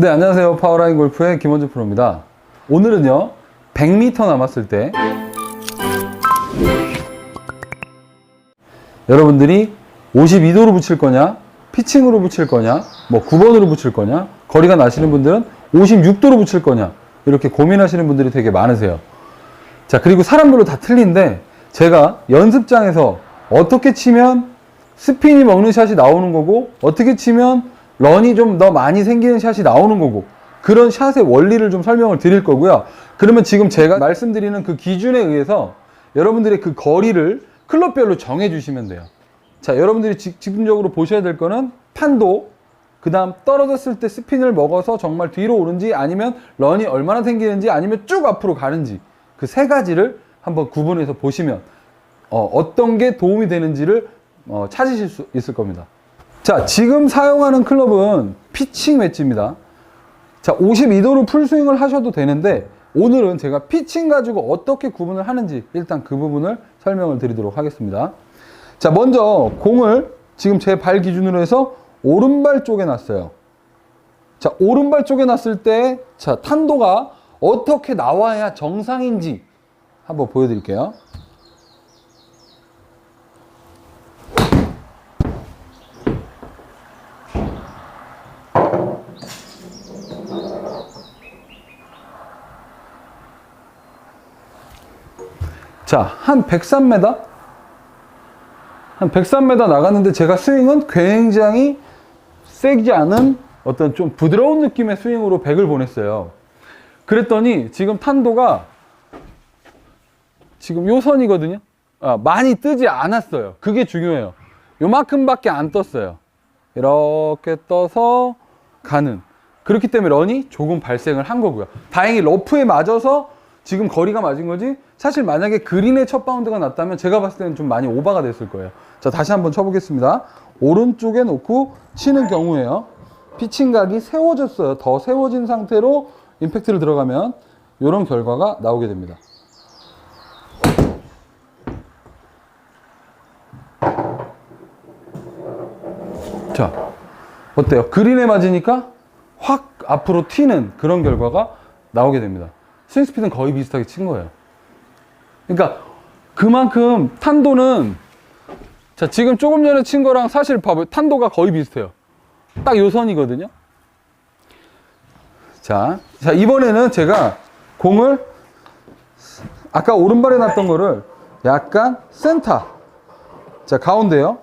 네, 안녕하세요. 파워라인 골프의 김원주 프로입니다. 오늘은요, 100m 남았을 때, 여러분들이 52도로 붙일 거냐, 피칭으로 붙일 거냐, 뭐 9번으로 붙일 거냐, 거리가 나시는 분들은 56도로 붙일 거냐, 이렇게 고민하시는 분들이 되게 많으세요. 자, 그리고 사람별로 다 틀린데, 제가 연습장에서 어떻게 치면 스핀이 먹는 샷이 나오는 거고, 어떻게 치면 런이 좀 더 많이 생기는 샷이 나오는 거고, 그런 샷의 원리를 좀 설명을 드릴 거고요. 그러면 지금 제가 말씀드리는 그 기준에 의해서 여러분들의 그 거리를 클럽별로 정해 주시면 돼요. 자, 여러분들이 지- 집중적으로 보셔야 될 거는 탄도, 그 다음 떨어졌을 때 스핀을 먹어서 정말 뒤로 오는지 아니면 런이 얼마나 생기는지 아니면 쭉 앞으로 가는지 그 세 가지를 한번 구분해서 보시면 어, 떤게 도움이 되는지를 어, 찾으실 수 있을 겁니다. 자, 지금 사용하는 클럽은 피칭 웨지입니다. 자, 52도로 풀스윙을 하셔도 되는데 오늘은 제가 피칭 가지고 어떻게 구분을 하는지 일단 그 부분을 설명을 드리도록 하겠습니다. 자, 먼저 공을 지금 제 발 기준으로 해서 오른발 쪽에 놨어요. 자, 오른발 쪽에 놨을 때, 자, 탄도가 어떻게 나와야 정상인지 한번 보여드릴게요. 자, 한 103m? 한 103m 나갔는데 제가 스윙은 굉장히 세지 않은 어떤 좀 부드러운 느낌의 스윙으로 100을 보냈어요. 그랬더니 지금 탄도가 지금 요 선이거든요. 아, 많이 뜨지 않았어요. 그게 중요해요. 요만큼밖에 안 떴어요. 이렇게 떠서 가는. 그렇기 때문에 런이 조금 발생을 한 거고요. 다행히 러프에 맞아서 지금 거리가 맞은 거지. 사실 만약에 그린의 첫 바운드가 났다면 제가 봤을 때는 좀 많이 오버가 됐을 거예요. 자, 다시 한번 쳐보겠습니다. 오른쪽에 놓고 치는 경우에요. 피칭각이 세워졌어요. 더 세워진 상태로 임팩트를 들어가면 이런 결과가 나오게 됩니다. 자, 어때요? 그린에 맞으니까 확 앞으로 튀는 그런 결과가 나오게 됩니다. 스윙 스피드는 거의 비슷하게 친 거예요. 그러니까 그만큼 탄도는 자, 지금 조금 전에 친 거랑 사실 봐봐요. 탄도가 거의 비슷해요. 딱 요 선이거든요. 자, 자, 이번에는 제가 공을 아까 오른발에 놨던 거를 약간 센터. 자, 가운데요.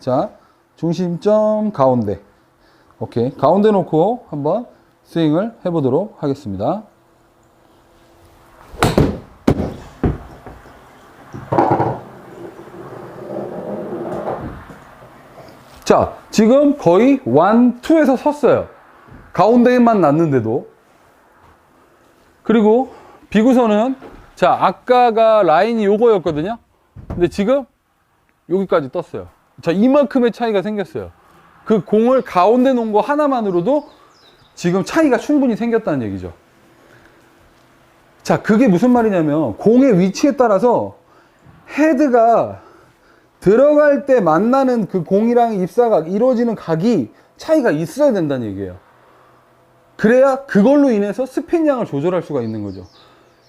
자, 중심점 가운데. 오케이. 가운데 놓고 한번 스윙을 해보도록 하겠습니다. 자, 지금 거의 1, 2에서 섰어요. 가운데에만 놨는데도. 그리고 비구선은 자, 아까가 라인이 요거였거든요. 근데 지금 여기까지 떴어요. 자, 이만큼의 차이가 생겼어요. 그 공을 가운데 놓은 거 하나만으로도 지금 차이가 충분히 생겼다는 얘기죠. 자, 그게 무슨 말이냐면 공의 위치에 따라서 헤드가 들어갈 때 만나는 그 공이랑 입사각 이루어지는 각이 차이가 있어야 된다는 얘기예요. 그래야 그걸로 인해서 스핀 양을 조절할 수가 있는 거죠.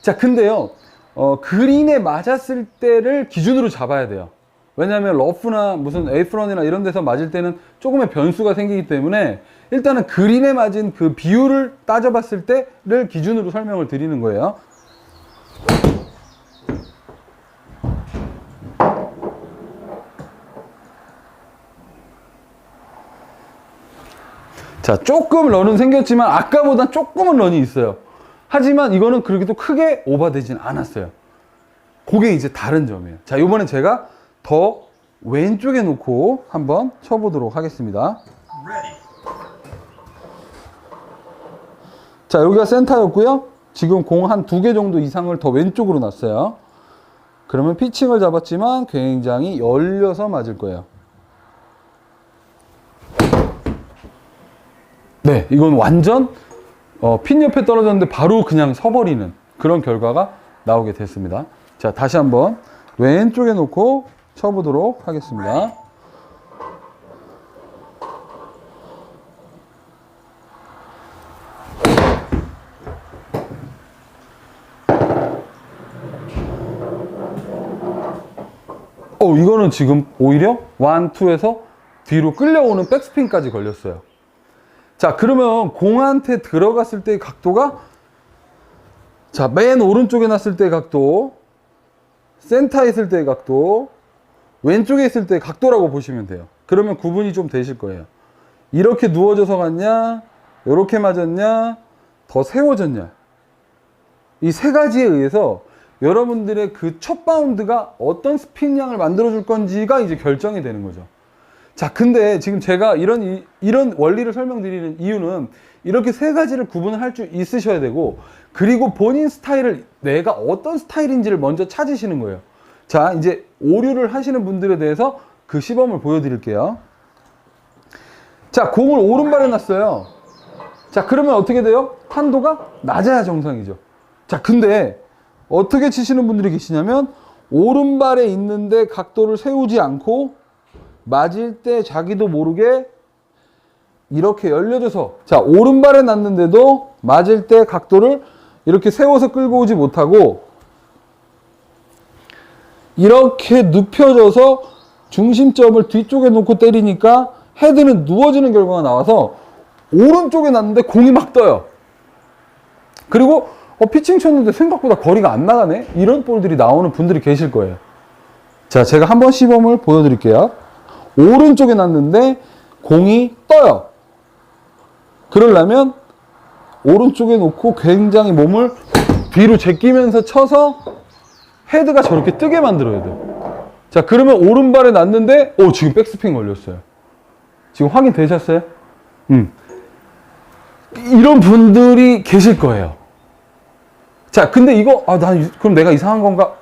자, 근데요, 어, 그린에 맞았을 때를 기준으로 잡아야 돼요. 왜냐하면 러프나 무슨 에이프런이나 이런 데서 맞을 때는 조금의 변수가 생기기 때문에 일단은 그린에 맞은 그 비율을 따져봤을 때를 기준으로 설명을 드리는 거예요. 자, 조금 런은 생겼지만 아까보단 조금은 런이 있어요. 하지만 이거는 그렇게도 크게 오버되진 않았어요. 그게 이제 다른 점이에요. 자, 이번엔 제가 더 왼쪽에 놓고 한번 쳐보도록 하겠습니다. 자, 여기가 센터였고요. 지금 공 한 두 개 정도 이상을 더 왼쪽으로 놨어요. 그러면 피칭을 잡았지만 굉장히 열려서 맞을 거예요. 네, 이건 완전 어, 핀 옆에 떨어졌는데 바로 그냥 서버리는 그런 결과가 나오게 됐습니다. 자, 다시 한번 왼쪽에 놓고 쳐보도록 하겠습니다. 어, 이거는 지금 오히려 1, 2에서 뒤로 끌려오는 백스핀까지 걸렸어요. 자, 그러면 공한테 들어갔을 때의 각도가 자, 맨 오른쪽에 놨을 때의 각도, 센터에 있을 때의 각도, 왼쪽에 있을 때의 각도라고 보시면 돼요. 그러면 구분이 좀 되실 거예요. 이렇게 누워져서 갔냐, 이렇게 맞았냐, 더 세워졌냐. 이 세 가지에 의해서 여러분들의 그 첫 바운드가 어떤 스핀량을 만들어 줄 건지가 이제 결정이 되는 거죠. 자, 근데 지금 제가 이런, 이- 이런 원리를 설명드리는 이유는 이렇게 세 가지를 구분을 할 줄 있으셔야 되고, 그리고 본인 스타일을 내가 어떤 스타일인지를 먼저 찾으시는 거예요. 자, 이제 오류를 하시는 분들에 대해서 그 시범을 보여드릴게요. 자, 공을 오른발에 놨어요. 자, 그러면 어떻게 돼요? 탄도가 낮아야 정상이죠. 자, 근데 어떻게 치시는 분들이 계시냐면, 오른발에 있는데 각도를 세우지 않고, 맞을 때 자기도 모르게 이렇게 열려져서 자 오른발에 놨는데도 맞을 때 각도를 이렇게 세워서 끌고 오지 못하고 이렇게 눕혀져서 중심점을 뒤쪽에 놓고 때리니까 헤드는 누워지는 결과가 나와서 오른쪽에 놨는데 공이 막 떠요. 그리고 어, 피칭 쳤는데 생각보다 거리가 안 나가네? 이런 볼들이 나오는 분들이 계실 거예요. 자, 제가 한번 시범을 보여드릴게요. 오른쪽에 놨는데 공이 떠요. 그러려면 오른쪽에 놓고 굉장히 몸을 뒤로 제끼면서 쳐서 헤드가 저렇게 뜨게 만들어야 돼요. 자, 그러면 오른발에 놨는데, 오, 지금 백스핀 걸렸어요. 지금 확인되셨어요? 음. 이런 분들이 계실 거예요. 자, 근데 이거, 아, 난, 이- 그럼 내가 이상한 건가?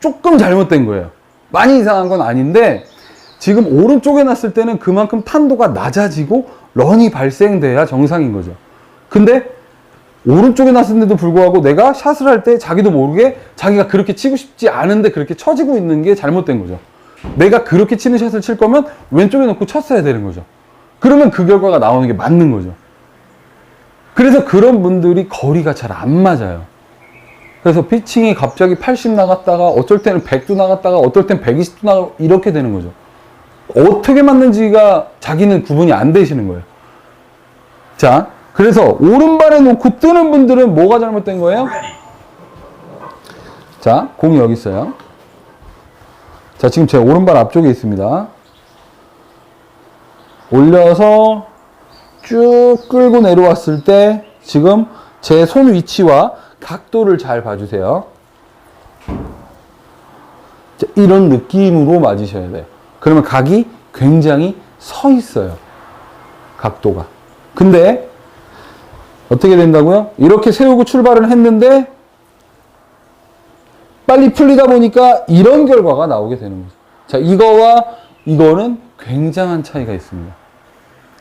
조금 잘못된 거예요. 많이 이상한 건 아닌데, 지금 오른쪽에 놨을 때는 그만큼 탄도가 낮아지고 런이 발생돼야 정상인 거죠. 근데 오른쪽에 놨는데도 불구하고 내가 샷을 할 때 자기도 모르게 자기가 그렇게 치고 싶지 않은데 그렇게 쳐지고 있는 게 잘못된 거죠. 내가 그렇게 치는 샷을 칠 거면 왼쪽에 놓고 쳤어야 되는 거죠. 그러면 그 결과가 나오는 게 맞는 거죠. 그래서 그런 분들이 거리가 잘 안 맞아요. 그래서 피칭이 갑자기 80 나갔다가 어쩔 때는 100도 나갔다가 어떨 땐 120도 나가고 이렇게 되는 거죠. 어떻게 맞는지가 자기는 구분이 안 되시는 거예요. 자, 그래서 오른발에 놓고 뜨는 분들은 뭐가 잘못된 거예요? 자, 공이 여기 있어요. 자, 지금 제 오른발 앞쪽에 있습니다. 올려서 쭉 끌고 내려왔을 때 지금 제 손 위치와 각도를 잘 봐주세요. 자, 이런 느낌으로 맞으셔야 돼요. 그러면 각이 굉장히 서 있어요. 각도가. 근데 어떻게 된다고요? 이렇게 세우고 출발을 했는데 빨리 풀리다 보니까 이런 결과가 나오게 되는 거죠. 자, 이거와 이거는 굉장한 차이가 있습니다.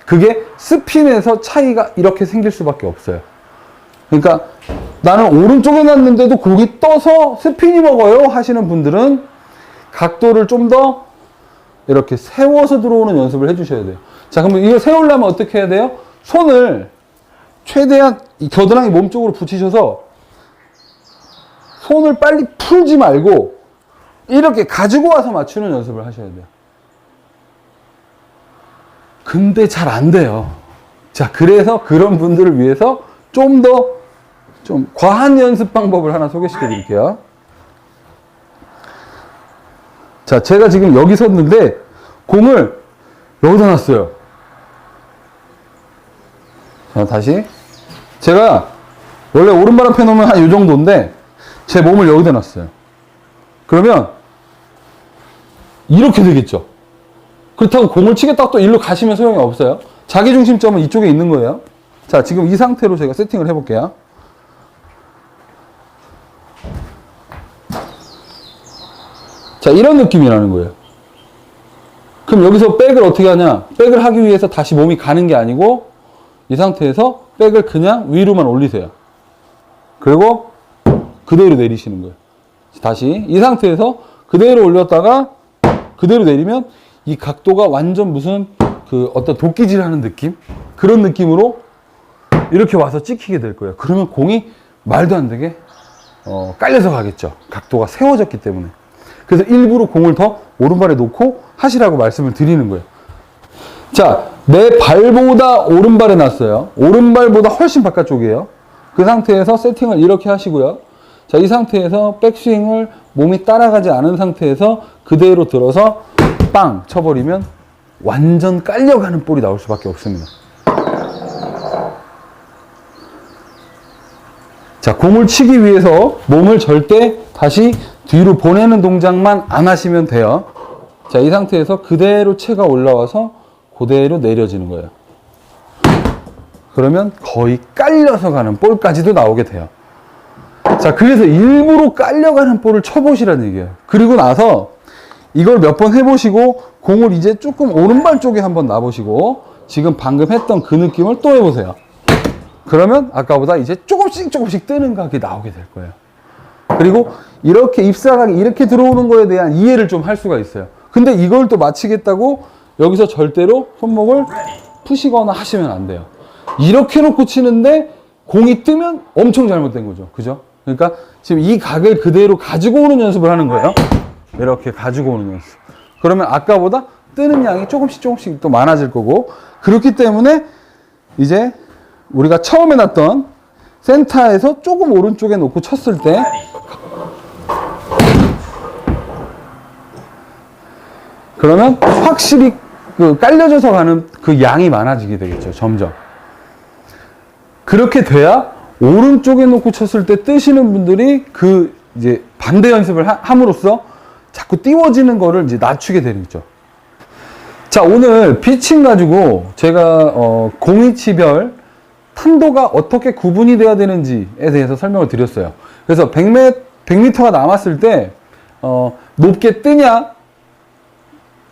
그게 스핀에서 차이가 이렇게 생길 수밖에 없어요. 그러니까 나는 오른쪽에 놨는데도 공이 떠서 스핀이 먹어요 하시는 분들은 각도를 좀 더 이렇게 세워서 들어오는 연습을 해주셔야 돼요. 자, 그러면 이걸 세우려면 어떻게 해야 돼요? 손을 최대한 이 겨드랑이 몸쪽으로 붙이셔서 손을 빨리 풀지 말고 이렇게 가지고 와서 맞추는 연습을 하셔야 돼요. 근데 잘 안 돼요. 자, 그래서 그런 분들을 위해서 좀 더좀 과한 연습 방법을 하나 소개시켜 드릴게요. 자, 제가 지금 여기 섰는데 공을 여기다 놨어요. 자, 다시. 제가 원래 오른발 앞에 놓으면 한 이 정도인데 제 몸을 여기다 놨어요. 그러면 이렇게 되겠죠. 그렇다고 공을 치겠다고 또 일로 가시면 소용이 없어요. 자기 중심점은 이쪽에 있는 거예요. 자, 지금 이 상태로 제가 세팅을 해볼게요. 자, 이런 느낌이 라는 거예요. 그럼 여기서 백을 어떻게 하냐? 백을 하기 위해서 다시 몸이 가는 게 아니고 이 상태에서 백을 그냥 위로만 올리세요. 그리고 그대로 내리시는 거예요. 다시 이 상태에서 그대로 올렸다가 그대로 내리면 이 각도가 완전 무슨 그 어떤 도끼질 하는 느낌? 그런 느낌으로 이렇게 와서 찍히게 될 거예요. 그러면 공이 말도 안 되게 어, 깔려서 가겠죠. 각도가 세워졌기 때문에. 그래서 일부러 공을 더 오른발에 놓고 하시라고 말씀을 드리는 거예요. 자, 내 발보다 오른발에 놨어요. 오른발보다 훨씬 바깥쪽이에요. 그 상태에서 세팅을 이렇게 하시고요. 자, 이 상태에서 백스윙을 몸이 따라가지 않은 상태에서 그대로 들어서 빵 쳐버리면 완전 깔려가는 볼이 나올 수밖에 없습니다. 자, 공을 치기 위해서 몸을 절대 다시 뒤로 보내는 동작만 안 하시면 돼요. 자, 이 상태에서 그대로 채가 올라와서 그대로 내려지는 거예요. 그러면 거의 깔려서 가는 볼까지도 나오게 돼요. 자, 그래서 일부러 깔려가는 볼을 쳐보시라는 얘기예요. 그리고 나서 이걸 몇 번 해보시고 공을 이제 조금 오른발 쪽에 한번 놔보시고 지금 방금 했던 그 느낌을 또 해보세요. 그러면 아까보다 이제 조금씩 조금씩 뜨는 각이 나오게 될 거예요. 그리고 이렇게 입사각이 이렇게 들어오는 거에 대한 이해를 좀 할 수가 있어요. 근데 이걸 또 마치겠다고 여기서 절대로 손목을 푸시거나 하시면 안 돼요. 이렇게 놓고 치는데 공이 뜨면 엄청 잘못된 거죠. 그죠? 그러니까 지금 이 각을 그대로 가지고 오는 연습을 하는 거예요. 이렇게 가지고 오는 연습. 그러면 아까보다 뜨는 양이 조금씩 조금씩 또 많아질 거고 그렇기 때문에 이제 우리가 처음에 놨던 센터에서 조금 오른쪽에 놓고 쳤을 때 그러면 확실히 그 깔려져서 가는 그 양이 많아지게 되겠죠. 점점. 그렇게 돼야 오른쪽에 놓고 쳤을 때 뜨시는 분들이 그 이제 반대 연습을 하- 함으로써 자꾸 띄워지는 거를 이제 낮추게 되는 거죠. 자, 오늘 피칭 가지고 제가 어, 공이치별 탄도가 어떻게 구분이 돼야 되는지에 대해서 설명을 드렸어요. 그래서 100m, 100m가 남았을 때 어, 높게 뜨냐,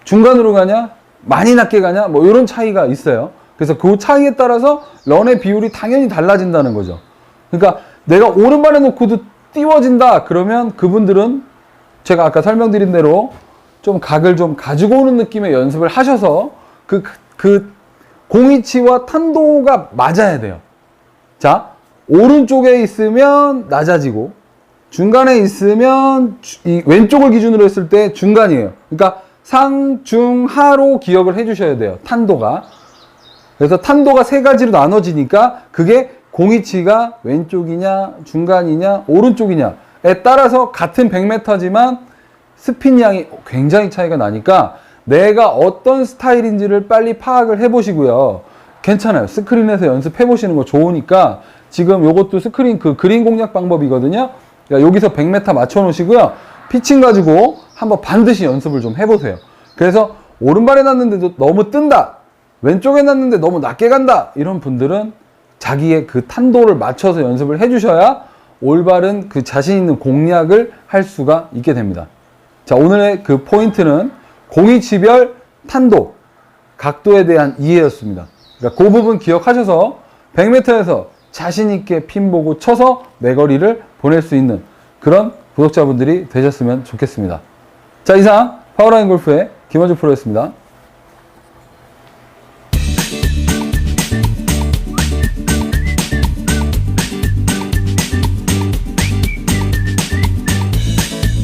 중간으로 가냐, 많이 낮게 가냐, 뭐 이런 차이가 있어요. 그래서 그 차이에 따라서 런의 비율이 당연히 달라진다는 거죠. 그러니까 내가 오른발에 놓고도 띄워진다 그러면 그분들은 제가 아까 설명드린 대로 좀 각을 좀 가지고 오는 느낌의 연습을 하셔서 그, 그 공이치와 탄도가 맞아야 돼요. 자, 오른쪽에 있으면 낮아지고 중간에 있으면 주- 이 왼쪽을 기준으로 했을 때 중간이에요. 그러니까 상, 중, 하로 기억을 해 주셔야 돼요. 탄도가. 그래서 탄도가 세 가지로 나눠지니까 그게 공이치가 왼쪽이냐, 중간이냐, 오른쪽이냐에 따라서 같은 100m지만 스핀 양이 굉장히 차이가 나니까 내가 어떤 스타일인지를 빨리 파악을 해보시고요. 괜찮아요. 스크린에서 연습해 보시는 거 좋으니까 지금 요것도 스크린 그 그린 공략 방법이거든요. 여기서 100m 맞춰 놓으시고요. 피칭 가지고 한번 반드시 연습을 좀 해보세요. 그래서 오른발에 놨는데도 너무 뜬다. 왼쪽에 놨는데 너무 낮게 간다. 이런 분들은 자기의 그 탄도를 맞춰서 연습을 해주셔야 올바른 그 자신 있는 공략을 할 수가 있게 됩니다. 자, 오늘의 그 포인트는 공이치별 탄도, 각도에 대한 이해였습니다. 그러니까 그 부분 기억하셔서 100m에서 자신 있게 핀 보고 쳐서 내거리를 보낼 수 있는 그런 구독자분들이 되셨으면 좋겠습니다. 자, 이상 파워라인 골프의 김원주 프로였습니다.